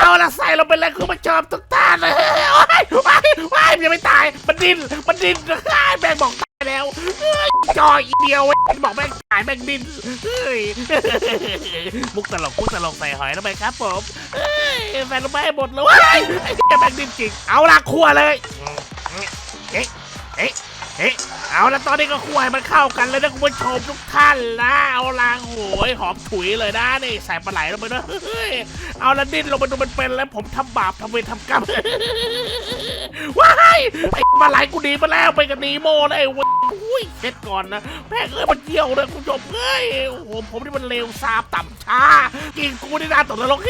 เอาละใส่ลงไปเลยคุณผู้ชมทุกท่านเลยว้ายว้ายว้ายมันยังไม่ตาย มันดิ้น มันดิ้นอ้ายแม่งบอกตายแล้วเอ้ยจอยอีเดียวเว้ยบอกแม่งตายแม่งดิ้นเฮ้ยมุกตลกมุกตลกใส่หอยลงไปครับผมเอ้ยใส่ลงไปให้หมดเลยเว้ยไอ้เหี้ยแม่งดิ้นจริง เอาละครัวเลย เอ๊ะ เอ๊ะ เอ๊ะเอาละตอนนี้ก็คั่วให้มันเข้ากันเลยนะคุณผู้ชมทุกท่านนะเอาละโหยหอมถุยเลยนะนี่ใส่ปลาไหลลงไปด้วยเฮ้ยเอาละดิ้นลงไปดูมันเป็นแล้วผมทำบาปทำเวรทำกรรมว้ายไอ้ปลาไหลกูดีมาแล้วไปกับนีโมเลยไอ้เว้ย อุ้ยเช็ดก่อนนะแม่งเอ้ยมันเยี่ยวเลยคุณผู้ชมเอ้ยโอ้โหผมนี่มันเลวซาบต่ำช้า กินกูนี่น่าตกนรก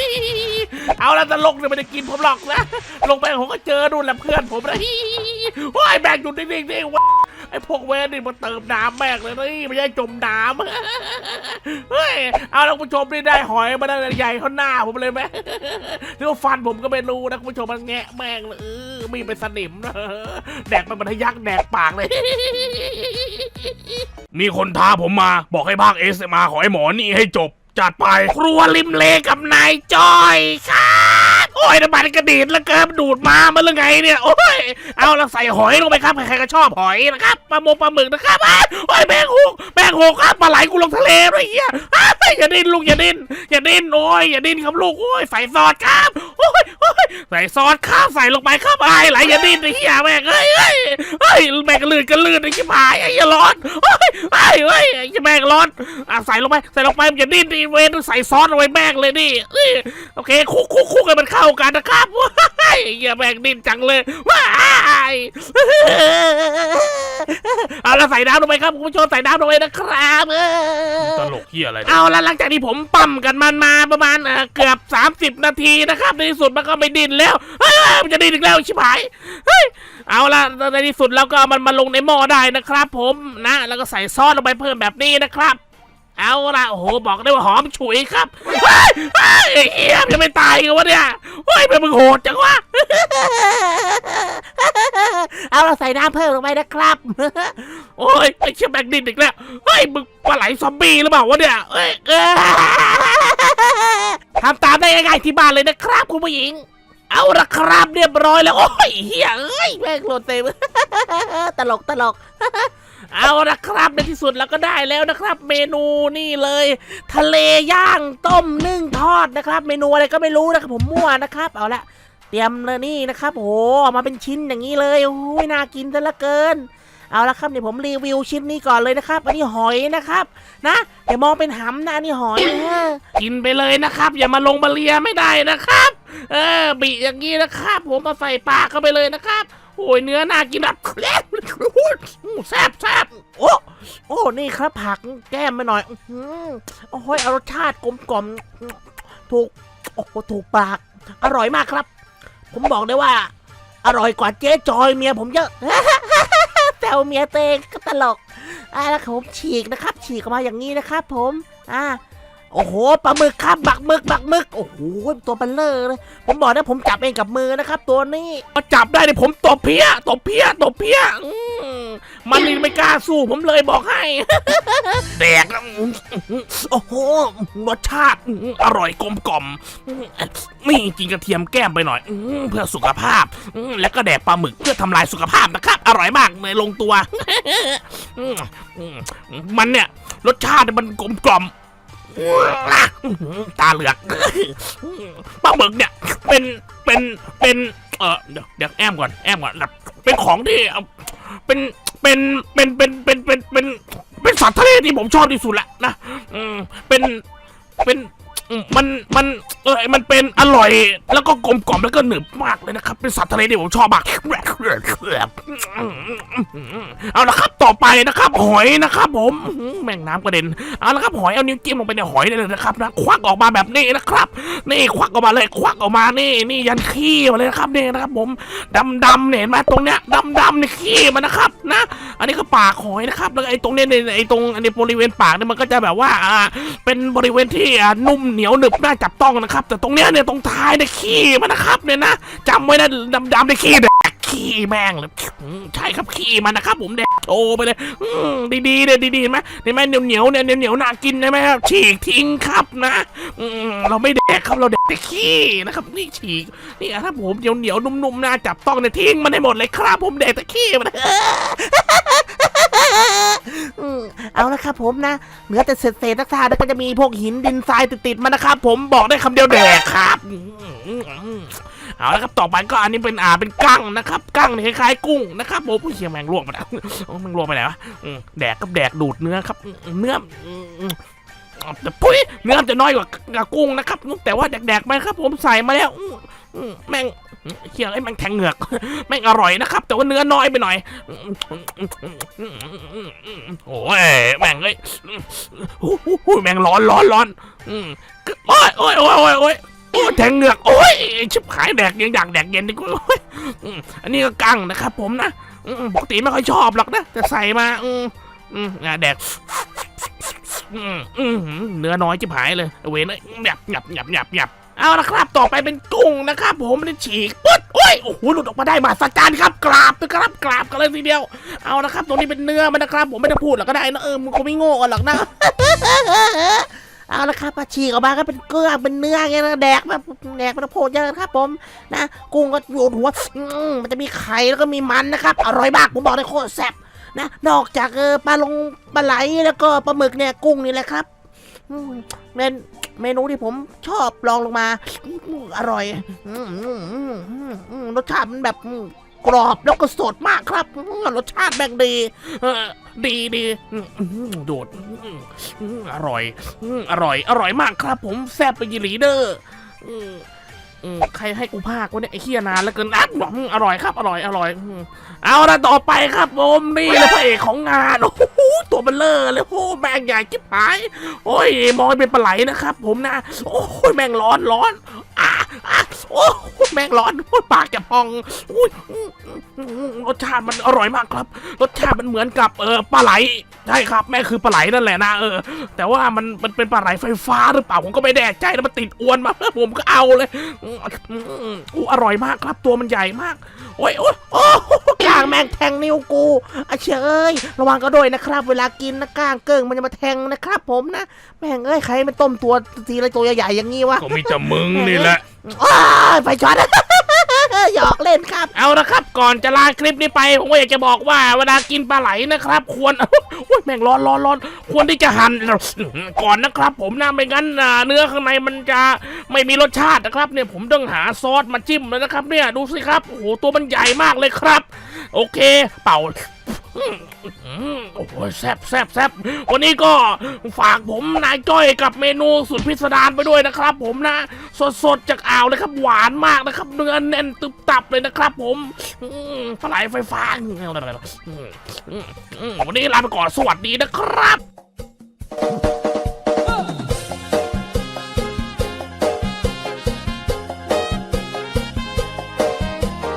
เอาละตลกเนี่ยไม่ได้กินผมหรอกนะลงไปผมก็เจอนู่นแหละเพื่อนผมนะฮิโอ้ยแบกอยู่นิ่งๆนี่วะไอ้พวกเวนนี่มันเติมน้ำแบกเลยนี่ไม่ใช่จมน้ำ เฮ้ย เอาละคุณผู้ชมนี่ได้หอยมาได้ใหญ่เขาหน้าผมเลยไหมที่ว่าฟันผมก็ไม่รู้นะคุณผู้ชมมันแงะแม่งเลยเออมีเป็นสนิมนะแดกมันมันทะยักแดกปากเลย มีคนท้าผมมาบอกให้ภาคเอสมาขอให้หมอนี่ให้จบจัดไปครัวริมเลกับนายจอยค่ะ อ้ยน้ำมันกระดีดแล้วเกินดูดมามันเรื่อไงเนี่ยโอ้ยเอาละใส่หอยลงไปครับใครๆก็ชอบหอยนะครับปลาโมงปลาหมึกนะครับอ้โอ้ยแมงหกแมงหกครับปลาไหลกูลงทะเลด้วยเฮียอ้อย่าดิ้นลูกอย่าดิ้นอย่าดิ้นโอ้ยอย่าดิ้นครับลูกโอ้ยใส่ซอสครับโอ้ยโอ้ยใส่ซอสครับใส่ลงไปครับไอ้ไหลอย่าดิ้นไอ้เฮียแม่งเอ้ยเอ้ยเอ้ยแม่งกระลื่นกระลื่นไอ้ชิบหายไอ้ยร้อนโอ้ยไอ้เอ้ยไอ้แม่งร้อนอะใส่ลงไปใส่ลงไปมันอย่าดิ้นดิเวนใส่ซอสลงไปแม่งเลยนี่เอ้ยโอเคคุกคุกคุกให้มันเข้ากันนะครับว้ายไอ้เหี้ยแม่งดิ้นจังเลยว้ายเอาละใส่น้ำลงไปครับคุณผู้ชมใส่น้ำลงไปนะครับเออตลกเฮียอะไรเนี่ยเอาละหลังจากที่ผมปั๊มกันมันมาประมาณเอ่อเกือบ 30 นาทีนะครับ ในที่สุดมันก็ไม่ดิ้นแล้วเฮ้ยมันจะดิ้นอีกแล้วชิบหายเฮ้ยเอาละในที่สุดเราก็เอามันมาลงในหม้อได้นะครับ ผมนะแล้วก็ใส่ซอสลงไปเพิ่มแบบนี้นะครับ เอาละโอ้โหบอกได้ว่าหอมฉุยครับเฮ้ยเฮ้ยไอ้เหี้ยจะไม่ตายกันวะเนี่ย เฮ้ยเป็นมึงโหดจังวะ เอาเราใส่น้ำเพิ่มลงไปนะครับ โอ้ยไอ้เชี่ยแบกดินอีกแล้วเฮ้ยมึงปลาไหลซอมบี้หรือเปล่าวะเนี่ยเอ้ยเอ้ยทำตามได้ง่ายๆที่บ้านเลยนะครับคุณผู้หญิง เอาละครับเรียบร้อยแล้ว โอ้ยเฮียเอ้ยแม่งโหลดเต็มตลกตลก เอาละครับในที่สุดเราก็ได้แล้วนะครับ เมนูนี่เลย ทะเลย่างต้มนึ่งทอดนะครับ เมนูอะไรก็ไม่รู้นะครับผมมั่วนะครับ เอาละเตรียมเลยนี่นะครับโอ้โหออกมาเป็นชิ้นอย่างนี้เลยโอ้ยน่ากินซะเหลือเกิน เอาละครับเดี๋ยวผมรีวิวชิ้นนี้ก่อนเลยนะครับ อันนี้หอยนะครับ นะอย่ามองเป็นหำนะอันนี้หอยเออกินไปเลยนะครับ อย่ามาลงมาเลียไม่ได้นะครับ เออบีอย่างนี้นะครับ ผมมาใส่ปากเข้าไปเลยนะครับ โอ้ยเนื้อน่ากินแบบแซ่บแซ่บแซ่บโอ้โอ้นี่ครับผักแก้มไปหน่อยอื้อหือโอ้ยเอารสชาติกลมกล่อมถูกโอ้โหถูกปาก อร่อยมากครับ ผมบอกได้ว่า อร่อยกว่าเจ๊จอยเมียผมเยอะ แซวเมียเตงก็ตลกอ่าแล้วผมฉีกนะครับ ฉีกออกมาอย่างนี้นะครับ ผม อ่า โอ้โหปลาหมึกครับบักหมึกบักหมึกโอ้โหตัวเบลเลอร์เลยผมบอกนะผมจับเองกับมือนะครับ ตัวนี้มาจับได้เนี่ยผมตบเพี้ยตบเพี้ยตบเพี้ยมันนี่ไม่กล้าสู้ผมเลยบอกให้แดกแล้วโอ้โหรสชาติอร่อยกลมกล่อมนี่กินกระเทียมแก้มไปหน่อยอเพื่อสุขภาพ แล้วก็แดกปลาหมึกเพื่อทำลายสุขภาพนะครับ อร่อยมากเลยลงตัว มันเนี่ยรสชาติมันกลมกล่อม ตาเหลือกปลาหมึกเนี่ยเป็นเป็นเป็นเออเดี๋ยวเดี๋ยวแอมก่อนแอมก่อนเป็นของที่เป็นเป็นเป็นเป็นเป็นเป็นเป็นเป็นสัตว์ทะเลที่ผมชอบที่สุดละนะอืมเป็นเป็นมันมันเออมันเป็นอร่อยแล้วก็กลมกล่อมแล้วก็หนึบมากเลยนะครับ เป็นสัตว์ทะเลที่ผมชอบมากเอาละครับต่อไปนะครับ หอยนะครับ ผมแม่งน้ำกระเด็นเอาละครับหอยเอานิ้วจิ้มลงไปในหอยได้เลยนะครับนะควักออกมาแบบนี้นะครับ นี่ควักออกมาเลยควักออกมานี่นี่ยันขี้มาเลยนะครับนี่นะครับ ผมดำดำๆเนี่ยเห็นไหมตรงเนี้ยดำดำๆเนี่ยขี้มันนะครับนะ อันนี้ก็ปากหอยนะครับแล้วไอ้ตรงเนี้ยเนี่ยไอ้ตรงอันนี้บริเวณปากเนี่ยมันก็จะแบบว่าอ่าเป็นบริเวณที่อ่านุ่มเหนียวหนึบน่าจับต้องนะครับ แต่ตรงเนี้ยเนี่ยตรงท้ายเนี่ยขี้มันนะครับเนี่ยนะจำไว้นะดำดำๆเนี่ย ขี้แม่งเลยใช่ครับขี้มันนะครับ ผมแดกโชว์ไปเลยดีๆเนี่ยดีๆไหมเห็นไหมเหนียวเหนียวเนี่ยเหนียวเหนียวๆน่ากินใช่ไหมครับฉีกทิ้งครับนะเราไม่แดกครับเราแดกแต่ขี้นะครับ นี่ฉีกนี่ถ้าผมเหนียวเหนียวนุ่มๆน่าจับต้องเนี่ยทิ้งมันให้หมดเลยครับ ผมแดกแต่ขี้มันอืมเอาละครับผมนะเหลือแต่เศษเศษนักทาแล้วก็จะมีพวกหินดินทรายติดๆมานะครับ ผมบอกได้คำเดียวแดกครับอื เอาละครับต่อไปก็อันนี้เป็นอ่าเป็นกั้งนะครับกั้งคล้ายๆกุ้งนะครับผมผู้เชี่ยแมงลวกมาแล้วแมงลวกไปไหนวะแดกกับแดกดูดเนื้อครับเนื้อแต่ปุ้ยเนื้อจะน้อยกว่ากุ้งนะครับแต่ว่าแดกๆไปครับ ผมใส่มาแล้วแม่งเชี่ยไอ้แมงแทงเหงือกแม่งอร่อยนะครับ แต่ว่าเนื้อน้อยไปหน่อยโอ้ยแม่งเอ้ยโอ้โหแม่งร้อนร้อนร้อนอืมโอ้ยโอ้ยโอ้ยโอ้ย โอ้ยแทงเหงือกโอ้ยชิบหายแดกยังอยากแดกเย็นดีกว่าโอ้ยอืมอันนี้ก็กั้งนะครับผมนะอืมปกติไม่ค่อยชอบหรอกนะแต่ใส่มาอืมอืมอะแดกอืมอืมเนื้อน้อยชิบหายเลยเวนเลยหยับหยับหยับหยับหยับเอาละครับ ต่อไปเป็นกุ้งนะครับ ผมนี่ฉีกปุ๊ดโอ้ยโอ้โหหลุดออกมาได้มาสัจจานครับกราบนะครับกราบกันเลยทีเดียว เอาละครับ ตรงนี้เป็นเนื้อมันนะครับ ผมไม่ต้องพูดหรอกก็ได้นะเออมึงคงไม่โง่กันหรอกนะ เอาละครับมาฉีกออกมาก็เป็นเกลือเป็นเนื้อไงนะแดกแบบแดกมันโพดเยอะครับผมนะกุ้งก็อยู่หัวมันจะมีไข่แล้วก็มีมันนะครับอร่อยมากผมบอกเลยโคตรแซ่บนะนอกจากปลาลงปลาไหลแล้วก็ปลาหมึกเนี่ยกุ้งนี่แหละครับเป็นเมนูที่ผมชอบลองลงมา อร่อยรสชาติมันแบบ กรอบแล้วก็สดมากครับรสชาติแบ่งดีดีดีอืมอืมโดดอร่อยอร่อย อร่อยมากครับ ผมแซ่บไปยีหลีเดอร์อืมอืมใครให้กูภาควะเนี่ยไอ้เคียนานแล้วเกินอัดหวังอร่อยครับ อร่อยอร่อย เอาละต่อไปครับผมนี่เลยพระเอกของงานโอ้โหตัวเบลเลอร์เลยโอ้แมงใหญ่จิ๊บหาย โอ้ยมองเป็นปลาไหลนะครับ ผมนะ โอ้ยแมงร้อนร้อนอะอะโอ้ แม่งร้อนปากจะพองอุ้ยรสชาติมันอร่อยมากครับ รสชาติมันเหมือนกับเออปลาไหลใช่ครับ แม่คือปลาไหลนั่นแหละนะเออ แต่ว่ามันมันเป็นปลาไหลไฟฟ้าหรือเปล่าผมก็ไม่แน่ใจแล้วมันติดอวนมาผมก็เอาเลยอู้อร่อยมากครับ ตัวมันใหญ่มาก โอ้ยโอ้ยโางแมงแทงนิ้วกูอะเชยระวังก็ด้วยนะครับ เวลากินนะก้างเกิ้งมันจะมาแทงนะครับ ผมนะแม่งเอ้ยใครมันต้มตัวทีละตัวใหญ่ๆอย่างงี้วะก็มีแต่มึงนี่แหละอ้ายไฟช็อต หยอกเล่นครับ เอาละครับ ก่อนจะลาคลิปนี้ไป ผมก็อยากจะบอกว่าเวลากินปลาไหลนะครับ ควร โอ้ยแม่งร้อนร้อนร้อนควรที่จะหั่นก่อนนะครับ ผมนะไม่งั้นเนื้อข้างในมันจะไม่มีรสชาตินะครับ เนี่ยผมต้องหาซอสมาจิ้มแล้วนะครับ เนี่ยดูสิครับโอ้โหตัวมันใหญ่มากเลยครับ โอเค เป่า โอ้โหแซบแซบแซบวันนี้ก็ฝากผมนายจ้อยกับเมนูสุดพิสดารไปด้วยนะครับ ผมนะ สดสดๆจากอ่าวเลยครับหวานมากนะครับเนื้อแน่นตึบตับเลยนะครับ ผมปลาไหลไฟฟ้าอืมอืมอืมวันนี้ลาไปก่อนสวัสดีนะครับ